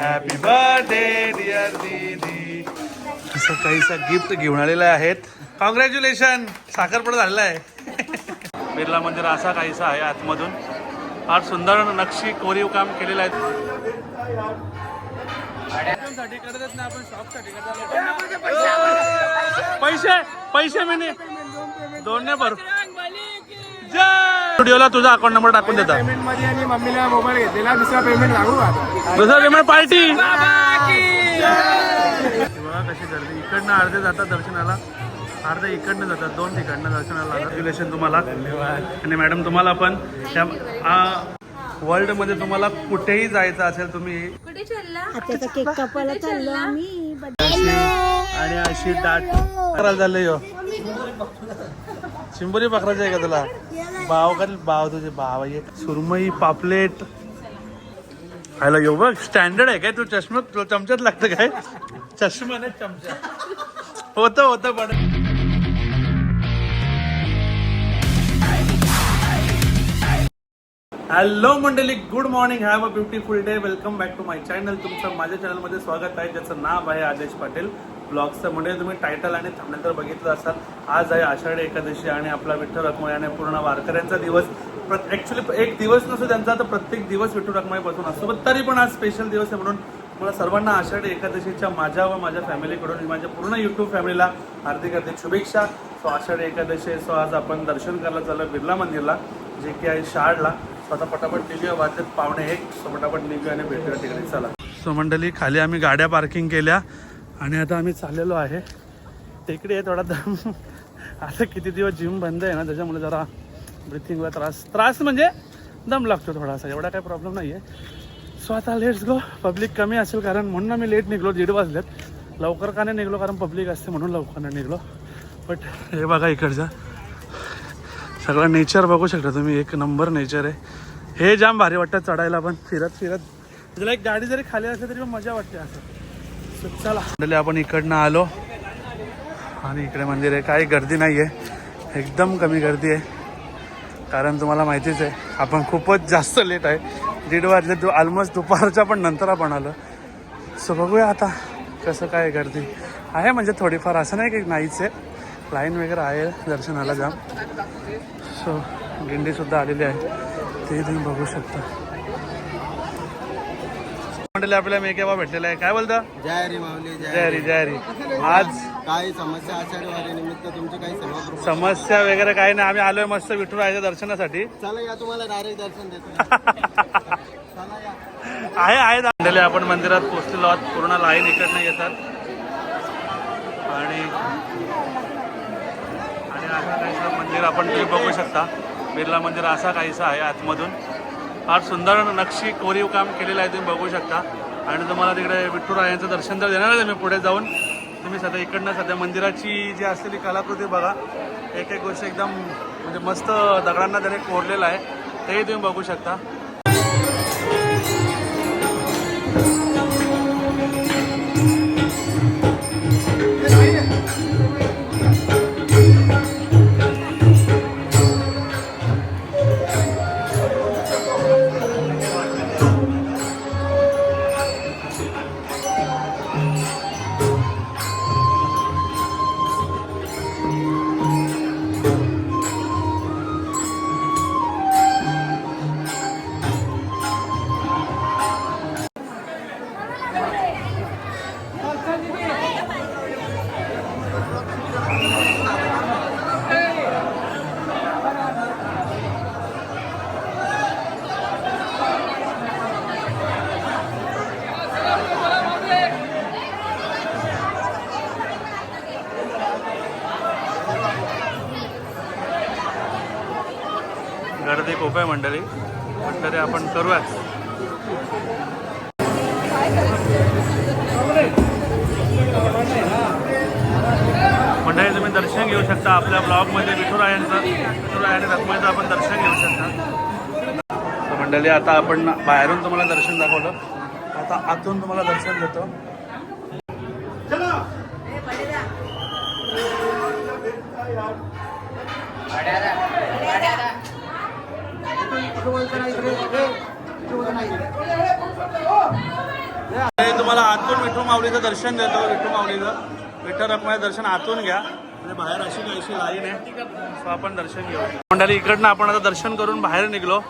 Happy birthday dear दीदी असं काहीसा गिफ्ट घेऊन आलेलं आहेत. कॉंग्रॅच्युलेशन साखरपडा झालेला आहे. बिर्ला मंदिर असा काहीसा आहे आतमधून. फार सुंदर नक्षी कोरीव काम केलेलं आहे. पैसे पैसे मी दोन ने व्हिडिओला तुझा अकाउंट नंबर टाकून देता. पेमेंटमध्ये आणि मम्मीला मोबाईल घेतलेला दुसरा पेमेंट लागू दुसरा पेमेंट पार्टी कशी गर्दी. इकडनं अर्धे जातात दर्शनाला. अर्धे इकडनं जातात. दोन ठिकाणनं दर्शनाला कॉंग्रॅच्युलेशन तुम्हाला. आणि मॅडम तुम्हाला पण. त्या वर्ल्डमध्ये तुम्हाला कुठेही जायचं असेल तुम्ही कुठे चालला? आता केक कापायला चाललो आम्ही. अशी आणि अशी दाट करायला झालं यो. चिंबोरी पकडायचं आहे का तुला? बाव का भाव तुझे भाव ये सुरमई पापलेट. खायला येऊ बघ स्टँडर्ड आहे काय तू चष्मा? तुला चमच्यात लागतं काय? चष्मा नाही चमचा. होतं होतं पण. हॅलो मंडळी good morning have a beautiful day welcome back to my channel तुमचं माझ्या चॅनलमध्ये स्वागत आहे ज्याचं नाव आहे आदेश पाटील. ब्लॉगचं म्हणजे तुम्ही टायटल आणि थांबण्यात बघितलं असाल. आज आहे आषाढी एकादशी आणि आपला विठ्ठल रखमाई आणि पूर्ण वारकऱ्यांचा दिवस. ॲक्च्युली एक दिवस नसतो त्यांचा तर प्रत्येक दिवस विठ्ठल रखमाईपासून असतो. पण तरी पण आज स्पेशल दिवस आहे म्हणून मला सर्वांना आषाढी एकादशीच्या माझ्या व माझ्या फॅमिलीकडून माझ्या पूर्ण युट्यूब फॅमिलीला हार्दिक हार्दिक शुभेच्छा. सो आषाढी एकादशी सो आज आपण दर्शन करायला चाललं बिर्ला मंदिरला जे की आहे शाळला. स्वतः पटापट निघूया वाजत पावणे एक. सो पटापट निघूया आणि भेटूया तिकडे. चला. सो मंडळी खाली आम्ही गाड्या पार्किंग केल्या. आणि आता आम्ही चाललेलो आहे. टेकडी आहे थोडा दम आता किती दिवस जिम बंद आहे ना त्याच्यामुळे जरा ब्रिथिंगला त्रास त्रास म्हणजे दम लागतो थोडासा. एवढा काही प्रॉब्लेम नाही आहे सो आता लेट्स गो पब्लिक कमी असेल कारण म्हणून आम्ही लेट निघलो दीड वाजलेत. लवकर का नाही निघलो कारण पब्लिक असते म्हणून लवकर नाही निघलो. बट हे बघा इकडचं. सगळं नेचर बघू शकता तुम्ही. एक नंबर नेचर आहे. हे जाम भारी वाटतं चढायला पण. फिरत फिरत. म्हणजे त्याला एक गाडी जरी खाली असली तरी पण मजा वाटते असं. चला. आपण इकडनं आलो. आणि इकडे मंदिर आहे. काही गर्दी नाही आहे एकदम कमी गर्दी आहे. कारण तुम्हाला माहितीच आहे आपण खूपच जास्त लेट आहे. दीड वाजले दु ऑलमोस्ट दुपारच्या पण नंतर आपण आलो. सो बघूया आता कसं काय गर्दी आहे. म्हणजे थोडीफार असं नाही की नाहीच आहे. लाईन वगैरे आहे दर्शनाला जाम. सो गिंडीसुद्धा आलेली आहे. ते तुम्ही बघू शकता. मंडळी आपल्याला मेकेबा भेटलेला आहे. काय बोलता? जय हरी माऊली जय हरी जय हरी. आज काही समस्या आषाढी निमित्त तुमची काही सेवा समस्या वगैरे काही नाही. आम्ही आलोय मस्त विठुरायाच्या दर्शनासाठी. चला या तुम्हाला डायरेक्ट दर्शन देतो. आहे आहे. मंडळी आपण मंदिरात पोहोचलेलो आहोत. पूर्ण लाईन इकडनं येतात. आणि आणि असं काहीसं मंदिर आपण तुम्ही बघू शकता. बिर्ला मंदिर असा काहीसा आहे आतमधून. फार सुंदर नक्षी कोरीव काम केलेलं आहे तुम्ही बघू शकता. आणि तुम्हाला तिकडे विठ्ठुरायांचं दर्शन तर देणार आहे मी पुढे जाऊन. तुम्ही सध्या इकडनं सध्या मंदिराची जी असलेली कलाकृती बघा. एक एक गोष्ट एकदम म्हणजे मस्त दगडांना त्याने कोरलेलं आहे. तेही तुम्ही बघू शकता. खूप आहे मंडळी पण तरी आपण करूयात. मंडळी तुम्ही दर्शन घेऊ शकता आपल्या ब्लॉगमध्ये. विठुरायांचं विठुरायाने रखमाचं आपण दर्शन घेऊ शकता. तर मंडळी आता आपण बाहेरून तुम्हाला दर्शन दाखवलं आता आतून तुम्हाला दर्शन देतो. तुम्हाला आतून विठू माऊलीचं दर्शन देतो विठू माऊलीचं. विठ्ठल रखमाचं दर्शन आतून घ्या. म्हणजे बाहेर अशी काहीशी लाईन आहे. सो आपण दर्शन घेऊ मंडळी इकडनं आपण आता दर्शन करून बाहेर निघलो.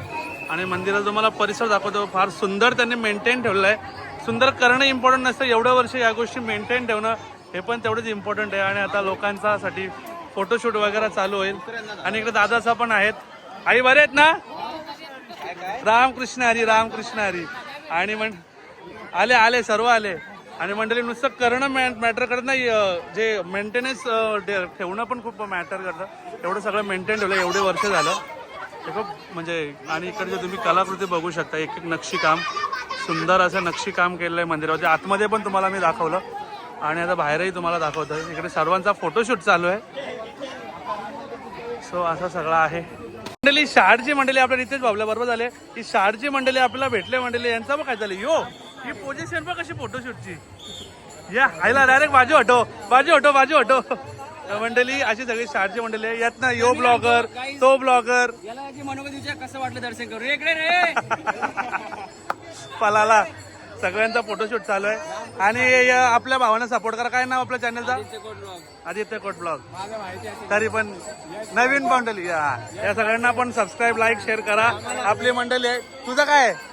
आणि मंदिराचा तुम्हाला परिसर दाखवतो. फार सुंदर त्यांनी मेंटेन ठेवलं आहे. सुंदर करणं इम्पॉर्टंट नसतं. एवढ्या वर्ष या गोष्टी मेंटेन ठेवणं हे पण तेवढंच इम्पॉर्टंट आहे. आणि आता लोकांचासाठी फोटोशूट वगैरे चालू होईल. आणि इकडे दादाचा पण आहेत. आई बरे आहेत ना? रामकृष्ण हरी रामकृष्ण हरी. आणि म्हण आले आले सर्व आले. आणि मंडळी नुसतं करणं मॅ मॅटर करत नाही. जे मेंटेनन्स ठेवणं पण खूप मॅटर करतं. एवढं सगळं मेंटेन ठेवलं. एवढे वर्ष झालं. हे खूप म्हणजे आणि इकडचे तुम्ही कलाकृती बघू शकता. एक एक नक्षीकाम सुंदर असं नक्षीकाम केलेलं आहे मंदिरावरती. आतमध्ये पण तुम्हाला मी दाखवलं. आणि आता बाहेरही तुम्हाला दाखवतो इकडे सर्वांचा फोटोशूट चालू आहे. सो असं सगळं आहे. मंडळी शाळची मंडळी आपल्या इथेच बाबल्या बरोबर झाले. ही शाळची मंडळी आपल्याला भेटले मंडळी यांचा बघ काय झालं? यो ही पोझिशन बघ कशी फोटोशूटची या आईला डायरेक्ट बाजू हटो बाजू हटो बाजू हटो मंडळी अशी सगळी शाळची मंडळी आहे यात ना यो ब्लॉगर तो ब्लॉगर याला कसं वाटलं दर्शन करू? पलाला. सगळ्यांचा फोटोशूट चालू आहे. आणि या आपल्या भावांना सपोर्ट करा. काय नाव आपल्या चॅनलचा आदित्य कोट ब्लॉग तरी पण नवीन मंडळी या. या सगळ्यांना पण सबस्क्राईब लाईक शेअर करा. आपली मंडळी आहे. तुझं काय आहे?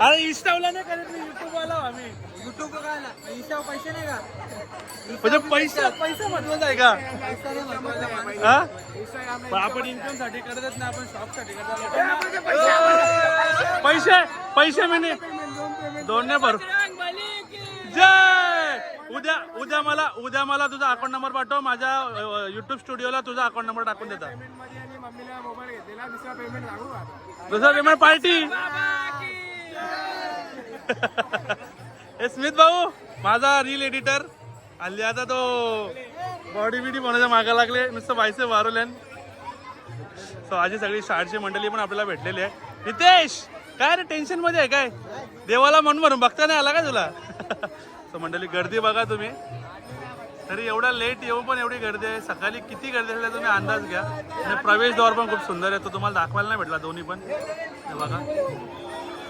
अरे इंस्टाला नाही करत मी युट्यूब वाला आम्ही. युट्यूब काय ना इंस्टा पैसे नाही का? म्हणजे पैसा पैसा महत्त्वाचा आहे का. हा? आपण इन्कमसाठी करतच नाही आपण शॉपसाठी करतो पैसे पैसे मी दोन भर. जय! उद्या उद्या मला उद्या मला तुझा अकाउंट नंबर पाठव. माझ्या युट्यूब स्टुडिओला तुझा अकाउंट नंबर टाकून देता दुसरा पेमेंट पार्टी. हे स्मित भाऊ माझा रील एडिटर हल्ली आता तो बॉडी बिडी बनवायच्या मागा लागले? नुसतं बायसे वारवल्यान सो आजी सगळी शाळेची मंडळी पण आपल्याला भेटलेली आहे. रितेश काय रे टेन्शनमध्ये आहे काय? देवाला म्हणून म्हणून बघता नाही आला का तुला? सो मंडळी गर्दी बघा तुम्ही. तरी एवढा लेट येऊन पण एवढी गर्दी आहे. सकाळी किती गर्दी असल्या तुम्ही अंदाज घ्या. आणि प्रवेशद्वार पण खूप सुंदर आहे. तो तुम्हाला दाखवायला नाही भेटला दोन्ही पण. हे बघा.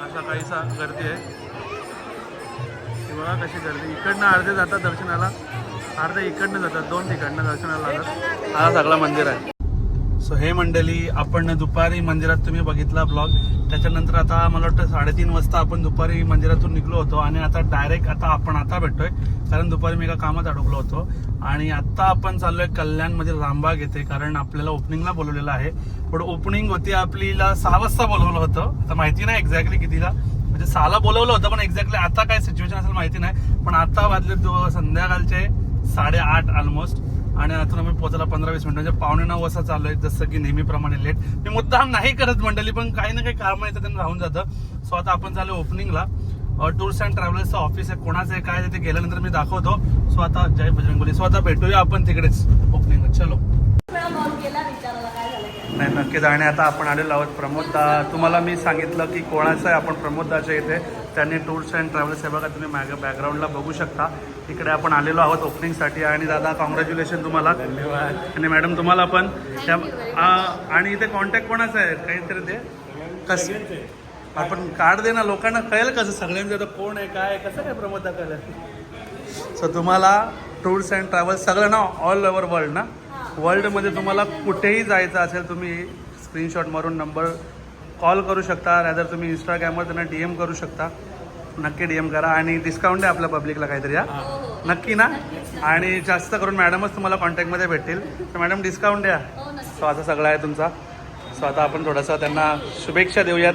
असा काहीसा गर्दी आहे. बघा कशी गर्दी. इकडनं अर्धे जातात दर्शनाला. अर्धे इकडनं जातात. दोन ठिकाणनं दर्शनाला जातात हा सगळा मंदिर आहे. सो हे मंडळी आपण दुपारी मंदिरात तुम्ही बघितला ब्लॉग. त्याच्यानंतर आता मला वाटतं साडेतीन वाजता आपण दुपारी मंदिरातून निघलो होतो आणि आता डायरेक्ट आता आपण आता भेटतोय कारण दुपारी मी एका कामात अडकलो होतो. आणि आता आपण चाललोय कल्याणमध्ये रामबाग येते कारण आपल्याला ओपनिंगला बोलवलेलं आहे. पण ओपनिंग होती आपलीला सहा वाजता बोलवलं होतं. आता माहिती नाही एक्झॅक्टली कितीला. म्हणजे सहाला बोलवलं होतं पण एक्झॅक्टली आता काय सिच्युएशन असेल माहिती नाही. पण आता वाजले संध्याकाळचे साडेआठ ऑलमोस्ट आणि आता आम्ही पोहोचायला पंधरा वीस मिनिटं म्हणजे पावणे नऊ वाजता चाललोय जसं की नेहमीप्रमाणे लेट मी मुद्दाम नाही करत मंडळी पण काही ना काही काम येतं त्यांना राहून जातं. सो आता आपण चालू ओपनिंगला टूर्स अँड ट्रॅव्हल्सचं ऑफिस आहे. कोणाचं आहे काय ते गेल्यानंतर मी दाखवतो. सो आता जय बजरंगबली सो आता भेटूया आपण तिकडेच ओपनिंग चलो. नाही नक्कीच आणि आता आपण आलेलो आहोत प्रमोददा. तुम्हाला मी सांगितलं की कोणाचं आहे? आपण प्रमोददाच्या इथे. त्यांनी टूर्स अँड ट्रॅव्हल्स हे बघा तुम्ही मॅग बॅकग्राऊंडला बघू शकता. इकडे आपण आलेलो आहोत ओपनिंगसाठी आणि दादा कॉंग्रॅच्युलेशन तुम्हाला. धन्यवाद. आणि मॅडम तुम्हाला पण. त्या आ- आणि इथे कॉन्टॅक्ट कोणाचा आहे? काहीतरी ते कसं आपण कार्ड दे ना लोकांना कळेल कसं? सगळ्यांचं आता कोण आहे काय आहे, कसं काय प्रमोददा कळेल सो तुम्हाला टूर्स अँड ट्रॅव्हल्स सगळं ना ऑल ओव्हर वर्ल्ड ना? वर्ल्डमध्ये तुम्हाला कुठेही जायचं असेल तुम्ही स्क्रीनशॉट मारून नंबर कॉल करू शकता रॅदर तुम्ही इंस्टाग्रामवर त्यांना डी एम करू शकता. नक्की डी एम करा आणि डिस्काउंट आहे आपल्या पब्लिकला काहीतरी या नक्की ना? आणि जास्त करून मॅडमच तुम्हाला कॉन्टॅक्टमध्ये भेटतील. तर मॅडम डिस्काउंट द्या. सो असं सगळं आहे तुमचा. सो आता आपण थोडंसं त्यांना शुभेच्छा देऊयात.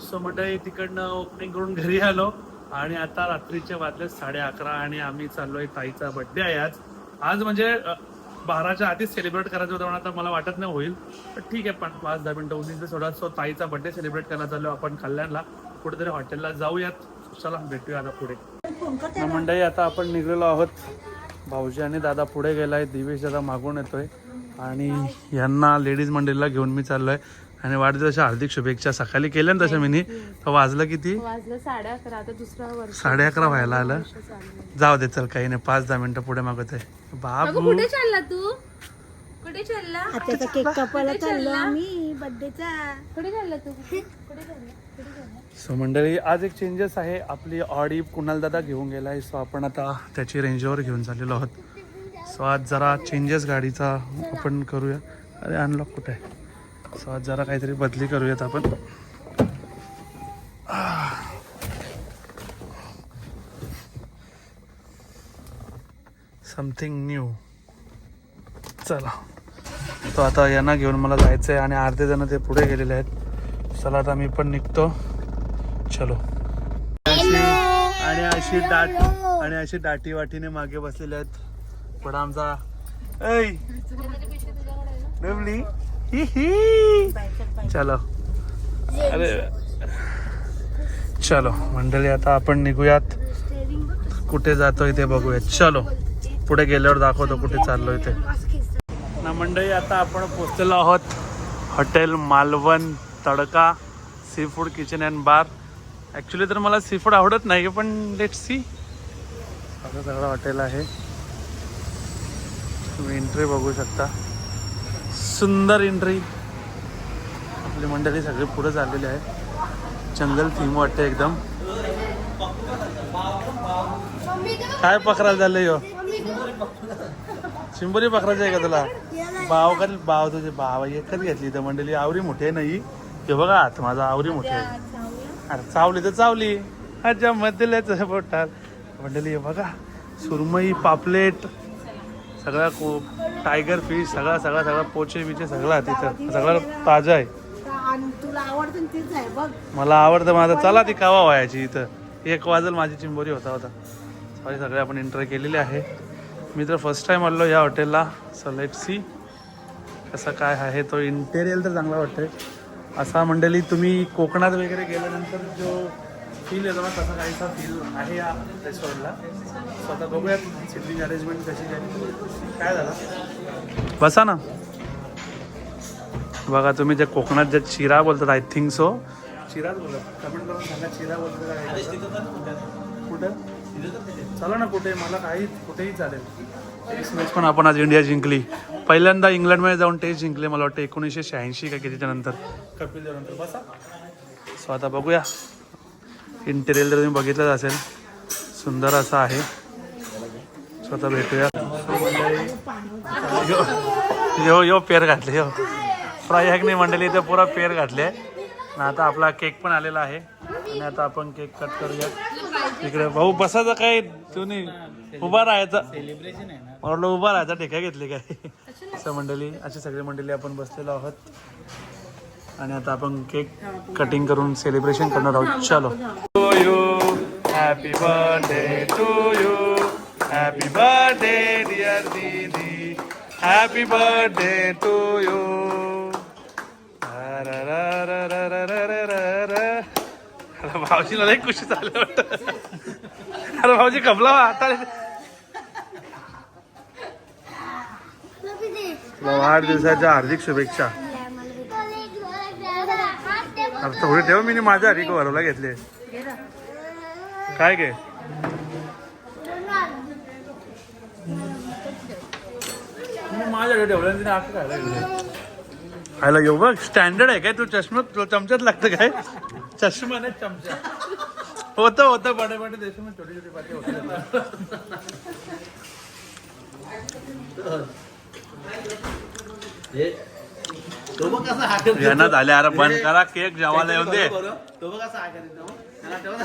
सो मंडळी तिकडनं ओपनिंग करून घरी आलो. आणि आता रात्रीचे वाजले साडे अकरा आणि आम्ही चाललोय ताईचा बर्थडे आहे आज. आज म्हणजे बाराच्या आधीच सेलिब्रेट करायचं होतं पण आता मला वाटत नाही होईल. पण ठीक आहे पण पाच दहा मिनिटं उद्या थोडा सो ताईचा बर्थडे सेलिब्रेट करायला चाललो आपण कल्याणला. कुठेतरी हॉटेलला जाऊयात. चला भेटूया आता पुढे. मंडळी आता आपण निघलेलो आहोत. भाऊजी आणि दादा पुढे गेलाय. दिवेश दादा मागून येतोय. आणि यांना लेडीज मंडळीला घेऊन मी चाललो आहे आणि वाढदिवसाच्या हार्दिक शुभेच्छा. सकाळी केल्या ना तशा मी तर वाजलं किती? वाजलं साडे अकरा आता दुसरा वर्ष साडे अकरा व्हायला आलं. जाऊ दे चल काही नाही. पाच दहा मिनिटं पुढे मागत आहे. बाबू. कुठे चालला तू? कुठे चालला? आत्याचा केक कापायला चाललो? आम्ही. बर्थडेचा कुठे चालला तू? कुठे चालला? कुठे चालला? सो मंडळी आज एक चेंजेस आहे. आपली ऑडी कुणाल दादा घेऊन गेला आहे सो आपण आता त्याची रेंजवर घेऊन चाललेलो आहोत. सो आज जरा चेंजेस गाडीचा. आपण करूया. अरे अनलॉक कुठे आहे? सो आज जरा काहीतरी बदली करूयात आपण. समथिंग न्यू चला. तो आता यांना घेऊन मला जायचं आहे आणि अर्धे जण ते पुढे गेलेले आहेत. चला आता मी पण निघतो. चलो. अशी आणि अशी दाट आणि अशी दाटी वाटीने मागे बसलेले आहेत. पण आमचा ऐ! डबली चलो. अरे. चलो मंडळी आता आपण निघूयात. कुठे जातोय ते बघूयात. चलो पुढे गेल्यावर दाखवतो कुठे चाललोय ते. ना मंडळी आता आपण पोचलेलो आहोत hotel Malvan tadka sea food kitchen and bar. Actually तर मला सी फूड आवडत नाही पण लेट सी असं सगळं हॉटेल आहे. तुम्ही एंट्री बघू शकता. सुंदर एंट्री आपली मंडळी सगळी पुढे चाललेली आहे. जंगल थीम वाटते एकदम. काय पकडायला झालं यो? शिंबोरी पकडायचं आहे का तुला? बाव का बाव तुझे भाव एकच घेतली तर मंडळी. आवरी मोठी आहे नाही हे? बघा आत माझा आवरी मोठी आहे. अरे चावली तर चावली. अच्छा मधल्याच पोटात मंडळी हे बघा. सुरमई पापलेट. सगळा को टायगर फिश सगळा सगळा सगळा पोचे बिचे सगळा तिथं. सगळं ताजं आहे. मला आवडतं माझं. चला ती कावा व्हायची इथं. एक वाजल माझी चिंबोरी होता होता. सॉरी सगळे आपण एंटर केलेले आहे. मी तर फर्स्ट टाइम आलो या हॉटेलला सो लेट सी कसं काय आहे तो इंटेरियल तर चांगला वाटतंय. असा मंडळी तुम्ही कोकणात वगैरे गेल्यानंतर जो फील येतो ना तसा काहीसा फील आहे या रेस्टॉरंटला सो आता बघूयात सिटिंग अरेंजमेंट कशी काय. काय झालं? बसा ना. बघा तुम्ही जे कोकणात जे चिरा बोलतात आय थिंक सो चिराच बोलत कमेंट करून सांगा चिरा बोलतात? कुठं चला ना कुठे? मला काही कुठेही चालेल. टेस्ट मॅच पण आपण आज इंडिया जिंकली. पहिल्यांदा इंग्लंडमध्ये जाऊन टेस्ट जिंकले मला वाटतं एकोणीसशे शहाऐंशी का कितीच्या नंतर. कपिल देवनंतर बसा. सो आता बघूया. इंटेरियल तर तुम्ही बघितलंच असेल सुंदर असं आहे. सो आता भेटूया. यो यो यो पेर घातले यो. प्रयागने मंडळी इथे पुरा पेर घातले. ना आता आपला केक पण आलेला आहे. आणि आता आपण केक कट करूया. इकडे भाऊ बसायचं काय? तुम्ही उभा राहायचा. सेलिब्रेशन आहे ना उभा राहायचा ठेका घेतली काय? असं मंडळी अशी सगळी मंडळी आपण बसलेलो आहोत. आणि आता आपण केक कटिंग करून सेलिब्रेशन करणार आहोत. चलो. To you happy birthday to you happy birthday dear didi happy birthday to you अरे भाऊजीला लई खुशी झाली वाटत. अरे भाऊजी कपला आता. वाढदिवसाच्या हार्दिक शुभेच्छा. थोडी ठेव मी माझ्या हरिक वरवला घेतले. काय मी माझ्याकडे ठेवलं खायला घेऊ बघ स्टँडर्ड आहे काय? तू चष्मा तुला चमच्यात लागतं काय? चष्मा नाही चमचा. होतं होतं बडे बडे देश में छोटी छोटी होती. तो बघ कसा हाकत यांना झाले अरे बंद करा केक जेवायला येऊन दे. तो बघ कसा हाकत येतो. त्याला ठेव ना.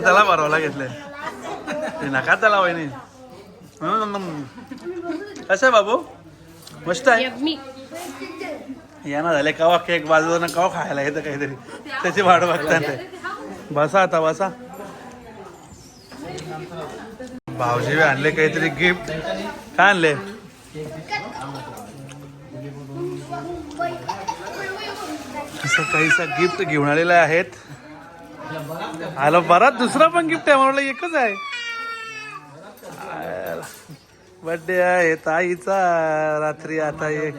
त्याला भरवला घेतले ते नका त्याला वहिनी. कसं आहे बाबू? मस्त आहे? यांना झाले कवा केक बाजूला कवा खायला येतं काहीतरी. त्याची वाट बघतात ते. बसा आता बसा. भाऊजी आणले काहीतरी गिफ्ट काय आणले? असं काहीसा गिफ्ट घेऊन आलेले आहेत. आला बराच दुसरा पण गिफ्ट आहे मला एकच आहे. बर्थडे आहे ताईचा रात्री आता एक.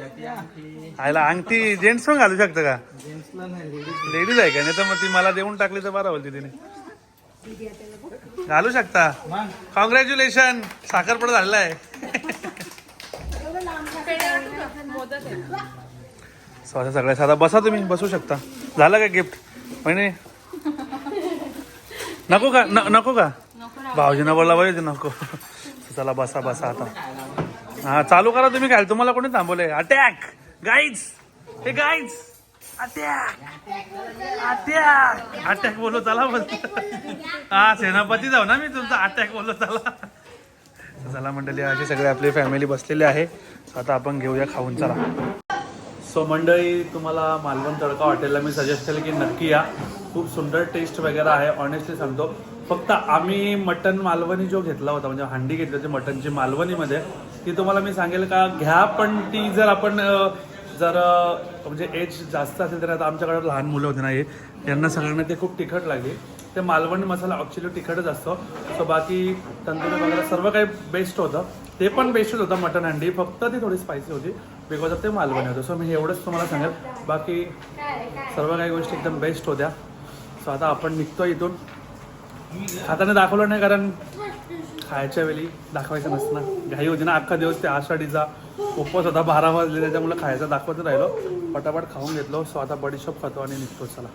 आयला अंगठी जेंट्स पण घालू शकतं का? जेंट्सला नाही लेडीज आहे का? नाही तर मग ती मला देऊन टाकली तर बरं बोलते तिने घालू शकता? कॉंग्रॅच्युलेशन साखरपडा झालेला आहे. सो सगळ्या साधा बसा तुम्ही बसू शकता. झालं का गिफ्ट महिने नको का? न- नको का? भाऊजीनं बोलला पाहिजे नको. चला बसा बसा आता. हा चालू करा तुम्ही काय? तुम्हाला कोणी थांबवले attack guys hey guys attack attack attack बोलो चला बस हा सेनापती जाऊ ना मी तुमचा. अटॅक बोलो चला. चला मंडळी अशी सगळे आपली फॅमिली बसलेली आहे. आता आपण घेऊया खाऊन चला. सो मंडळी तुम्हाला मालवण तडका हॉटेलला मी सजेस्ट केलं की नक्की या. खूप सुंदर टेस्ट वगैरे आहे ऑनेस्टली सांगतो. फक्त आम्ही मटन मालवणी जो घेतला होता म्हणजे हंडी घेतली होती मटनची मालवणीमध्ये ती तुम्हाला मी सांगेल का घ्या पण ती जर आपण जर म्हणजे एज जास्त असेल तर आता आमच्याकडे लहान मुलं होते ना हे यांना सगळ्यांना ते खूप तिखट लागली. ते मालवणी मसाला ॲक्च्युली तिखटच असतो. सो बाकी तंदुरी वगैरे सर्व काही बेस्ट होतं. ते पण बेस्टच होतं मटन हंडी फक्त ती थोडी स्पायसी होती. बिकॉज ऑफ ते मालवणी होतं. सो मी एवढंच तुम्हाला सांगेल. बाकी सर्व काही गोष्टी एकदम बेस्ट होत्या. सो आता आपण निघतो इथून. हाताने दाखवलं नाही कारण खायच्या वेळी दाखवायचं नसतं ना. घाई होती ना अख्खा दिवस ते आषाढीचा. उपवास होता बारा वाजले त्याच्यामुळे खायचं दाखवत राहिलो. पटापट खाऊन घेतलो. सो आता बडीशॉप खातो आणि निघतो चला.